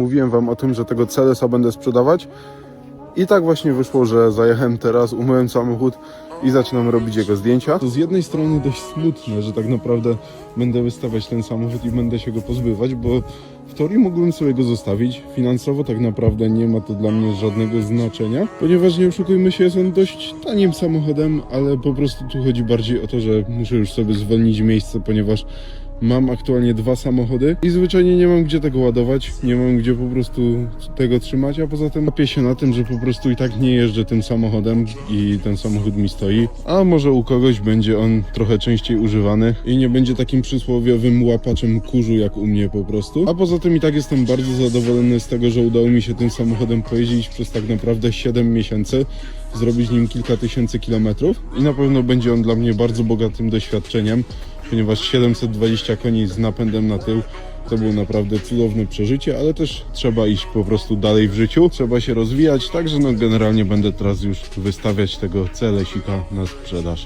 Mówiłem wam o tym, że tego Celesa będę sprzedawać. I tak właśnie wyszło, że zajechałem teraz, umyłem samochód i zaczynam robić jego zdjęcia. To z jednej strony dość smutne, że tak naprawdę będę wystawiać ten samochód i będę się go pozbywać, bo w teorii mógłbym sobie go zostawić. Finansowo tak naprawdę nie ma to dla mnie żadnego znaczenia, ponieważ nie oszukujmy się, jest on dość tanim samochodem, ale po prostu tu chodzi bardziej o to, że muszę już sobie zwolnić miejsce, ponieważ Mam aktualnie dwa samochody i zwyczajnie nie mam gdzie tego ładować, nie mam gdzie po prostu tego trzymać, a poza tym łapię się na tym, że po prostu i tak nie jeżdżę tym samochodem i ten samochód mi stoi, a może u kogoś będzie on trochę częściej używany i nie będzie takim przysłowiowym łapaczem kurzu jak u mnie po prostu. A poza tym i tak jestem bardzo zadowolony z tego, że udało mi się tym samochodem pojeździć przez tak naprawdę 7 miesięcy zrobić nim kilka tysięcy kilometrów i na pewno będzie on dla mnie bardzo bogatym doświadczeniem, ponieważ 720 koni z napędem na tył to było naprawdę cudowne przeżycie, ale też trzeba iść po prostu dalej w życiu, trzeba się rozwijać, także no generalnie będę teraz już wystawiać tego celesika na sprzedaż.